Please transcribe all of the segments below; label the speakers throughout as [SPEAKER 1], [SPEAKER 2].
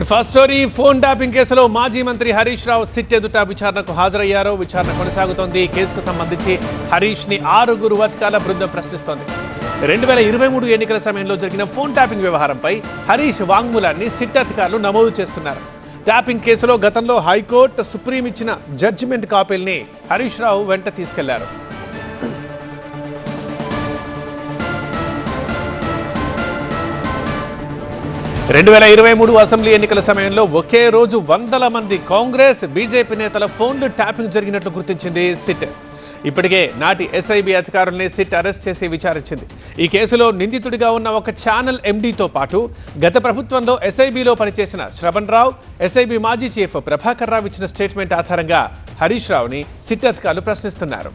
[SPEAKER 1] First story phone tapping కేసులో మాజీ మంత్రి హరీష్ రావు సిట్ ఎదుట విచారణకు హాజరయ్యారు. విచారణ కొనసాగుతోంది. కేసుకు సంబంధించి హరీష్ని ఆరుగురు వత్కాల బృందం ప్రశ్నిస్తోంది. రెండు వేల ఇరవై మూడు ఎన్నికల సమయంలో జరిగిన ఫోన్ ట్యాపింగ్ వ్యవహారంపై హరీష్ వాంగ్మూలాన్ని సిట్ అధికారులు నమోదు చేస్తున్నారు. ట్యాపింగ్ కేసులో గతంలో హైకోర్టు సుప్రీం ఇచ్చిన జడ్జిమెంట్ కాపీల్ని హరీష్ రావు వెంట తీసుకెళ్ళారు. రెండు వేల ఇరవై మూడు అసెంబ్లీ ఎన్నికల సమయంలో ఒకే రోజు వందల మంది కాంగ్రెస్ బీజేపీ నేతల ఫోన్లు ట్యాపింగ్ జరిగినట్లు గుర్తించింది సిట్. ఇప్పటికే నాటి ఎస్ఐబి అధికారుల్ని సిట్ అరెస్ట్ చేసి విచారించింది. ఈ కేసులో నిందితుడిగా ఉన్న ఒక ఛానల్ ఎండీతో పాటు గత ప్రభుత్వంలో ఎస్ఐబిలో పనిచేసిన శ్రవణ్ రావు ఎస్ఐబి మాజీ చీఫ్ ప్రభాకర్ రావు ఇచ్చిన స్టేట్మెంట్ ఆధారంగా హరీష్ రావుని సిట్ అధికారులు ప్రశ్నిస్తున్నారు.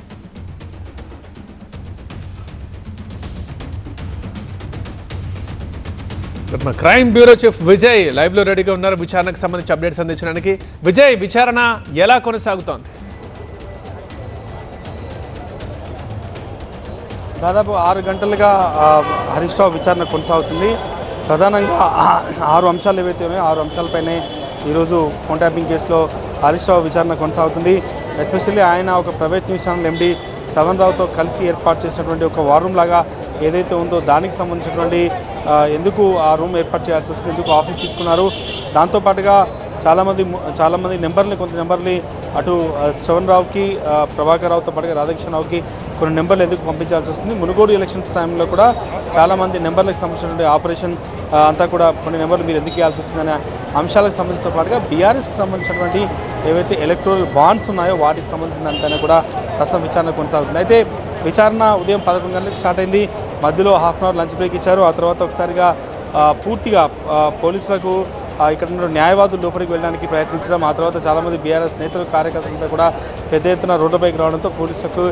[SPEAKER 1] మన క్రైమ్ బ్యూరో చీఫ్ విజయ్ లైవ్లో రెడీగా ఉన్నారు. విచారణకు సంబంధించి అప్డేట్స్ అందించడానికి. విజయ్ విచారణ ఎలా కొనసాగుతోంది?
[SPEAKER 2] దాదాపు ఆరు గంటలుగా హరీష్ రావు విచారణ కొనసాగుతుంది. ప్రధానంగా ఆరు అంశాలు ఏవైతే ఉన్నాయో ఆరు అంశాలపైనే ఈరోజు ఫోన్ ట్యాపింగ్ కేసులో హరీష్ రావు విచారణ కొనసాగుతుంది. ఎస్పెషల్లీ ఆయన ఒక private news channel MD Shravan రావుతో కలిసి ఏర్పాటు చేసినటువంటి ఒక వారం లాగా ఏదైతే ఉందో దానికి సంబంధించినటువంటి ఎందుకు ఆ రూమ్ ఏర్పాటు చేయాల్సి వచ్చింది? ఎందుకు ఆఫీస్ తీసుకున్నారు? దాంతోపాటుగా చాలామంది చాలామంది నెంబర్ని కొంత నెంబర్ని అటు ఆ, శ్రవణ్ రావుకి ప్రభాకర్ రావుతో పాటుగా రాధాకృష్ణ రావుకి కొన్ని నెంబర్లు ఎందుకు పంపించాల్సి వస్తుంది? మునుగోడు ఎలక్షన్స్ టైంలో కూడా చాలామంది నెంబర్లకు సంబంధించినటువంటి ఆపరేషన్ అంతా కూడా కొన్ని నెంబర్లు మీరు ఎందుకు ఇవ్వాల్సి వచ్చిందనే అంశాలకు సంబంధించిన పాటుగా బీఆర్ఎస్కి సంబంధించినటువంటి ఏవైతే ఎలక్ట్రల్ బాండ్స్ ఉన్నాయో వాటికి సంబంధించిన దానిపైన కూడా ప్రస్తుతం విచారణ కొనసాగుతుంది. అయితే విచారణ ఉదయం పదకొండు గంటలకు స్టార్ట్ అయింది. మధ్యలో half an hour lunch break ఇచ్చారు. ఆ తర్వాత ఒకసారిగా పూర్తిగా పోలీసులకు ఇక్కడ ఉన్న న్యాయవాదులు లోపలికి వెళ్ళడానికి ప్రయత్నించడం ఆ తర్వాత చాలామంది బీఆర్ఎస్ నేతలు కార్యకర్తలంతా కూడా పెద్ద ఎత్తున రోడ్డుపైకి రావడంతో పోలీసులకు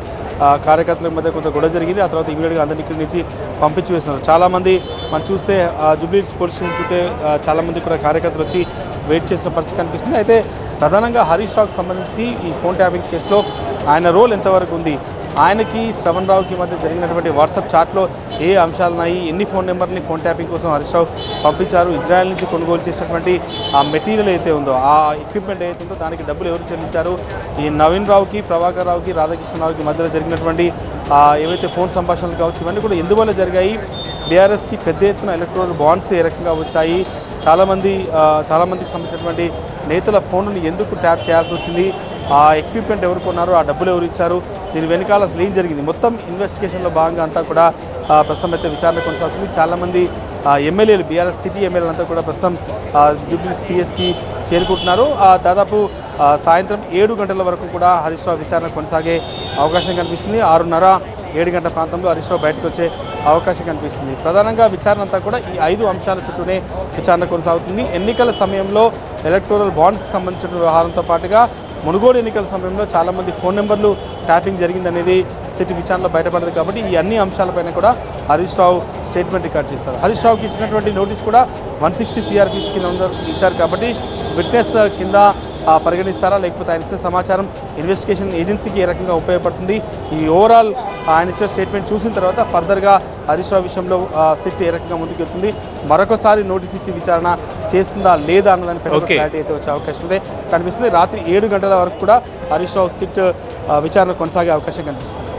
[SPEAKER 2] కార్యకర్తల మధ్య కొంత గొడవ జరిగింది. ఆ తర్వాత ఇమీడియట్గా అందరినీ ఇక్కడి నుంచి పంపించి వేస్తున్నారు. చాలామంది మనం చూస్తే జూబ్లీస్ పోలీస్ స్టేషన్ చుట్టే చాలామంది కూడా కార్యకర్తలు వచ్చి వెయిట్ చేసిన పరిస్థితి కనిపిస్తుంది. అయితే ప్రధానంగా హరీష్ రావుకు సంబంధించి ఈ ఫోన్ ట్యాపింగ్ కేసులో ఆయన రోల్ ఎంతవరకు ఉంది? ఆయనకి శ్రవణ్ రావుకి మధ్య జరిగినటువంటి వాట్సాప్ చాట్లో ఏ అంశాలు ఉన్నాయి ఎన్ని ఫోన్ నెంబర్ని ఫోన్ ట్యాపింగ్ కోసం హరీష్ రావు పంపించారు ఇజ్రాయెల్ నుంచి కొనుగోలు చేసినటువంటి ఆ మెటీరియల్ అయితే ఉందో ఆ ఎక్విప్మెంట్ ఏదైతే ఉందో దానికి డబ్బులు ఎవరు చెల్లించారు? ఈ నవీన్ రావుకి ప్రభాకర్ రావుకి రాధాకృష్ణ రావుకి మధ్యలో జరిగినటువంటి ఏవైతే ఫోన్ సంభాషణలు కావచ్చు ఇవన్నీ కూడా ఎందువల్ల జరిగాయి? బీఆర్ఎస్కి పెద్ద ఎత్తున ఎలక్ట్రల్ బాండ్స్ ఏ రకంగా వచ్చాయి? చాలామంది చాలామందికి సంబంధించినటువంటి నేతల ఫోన్లను ఎందుకు ట్యాప్ చేయాల్సి వచ్చింది? ఆ ఎక్విప్మెంట్ ఎవరు కొన్నారు? ఆ డబ్బులు ఎవరు ఇచ్చారు? దీని వెనకాల అసలు ఏం జరిగింది? మొత్తం ఇన్వెస్టిగేషన్లో భాగంగా అంతా కూడా ప్రస్తుతం అయితే విచారణ కొనసాగుతుంది. చాలామంది ఎమ్మెల్యేలు బీఆర్ఎస్ సిటీ ఎమ్మెల్యేలు అంతా కూడా ప్రస్తుతం జూబ్లీస్ పిఎస్కి చేరుకుంటున్నారు. ఆ, దాదాపు సాయంత్రం ఏడు గంటల వరకు కూడా హరీష్ రావు విచారణ కొనసాగే అవకాశం కనిపిస్తుంది. ఆరున్నర ఏడు గంటల ప్రాంతంలో హరీష్ రావు బయటకు వచ్చే అవకాశం కనిపిస్తుంది. ప్రధానంగా విచారణ అంతా కూడా ఈ ఐదు అంశాల చుట్టూనే విచారణ కొనసాగుతుంది. ఎన్నికల సమయంలో ఎలక్టోరల్ బాండ్స్కి సంబంధించిన వ్యవహారంతో పాటుగా మునుగోడు ఎన్నికల సమయంలో చాలామంది ఫోన్ నెంబర్లు ట్యాపింగ్ జరిగిందనేది సిటీ విచారణలో బయటపడదు కాబట్టి ఈ అన్ని అంశాలపైన కూడా హరీష్ రావు స్టేట్మెంట్ రికార్డ్ చేశారు. హరీష్ రావుకి ఇచ్చినటువంటి నోటీస్ కూడా వన్ సిక్స్టీ సిఆర్పీస్ కింద ఇచ్చారు కాబట్టి విట్నెస్ కింద పరిగణిస్తారా? లేకపోతే ఆయన ఇచ్చే సమాచారం ఇన్వెస్టిగేషన్ ఏజెన్సీకి ఏ రకంగా ఉపయోగపడుతుంది? ఈ ఓవరాల్ ఆయన ఇచ్చిన స్టేట్మెంట్ చూసిన తర్వాత ఫర్దర్గా హరీష్ రావు విషయంలో సిట్ ఏ రకంగా ముందుకు వెళ్తుంది. మరొకసారి నోటీస్ ఇచ్చి విచారణ చేస్తుందా లేదా అన్నదానిపై. క్లారిటీ అయితే వచ్చే అవకాశం ఉంది. కనిపిస్తుంది రాత్రి ఏడు గంటల వరకు కూడా హరీష్ రావు సిట్ విచారణ కొనసాగే అవకాశం కనిపిస్తుంది.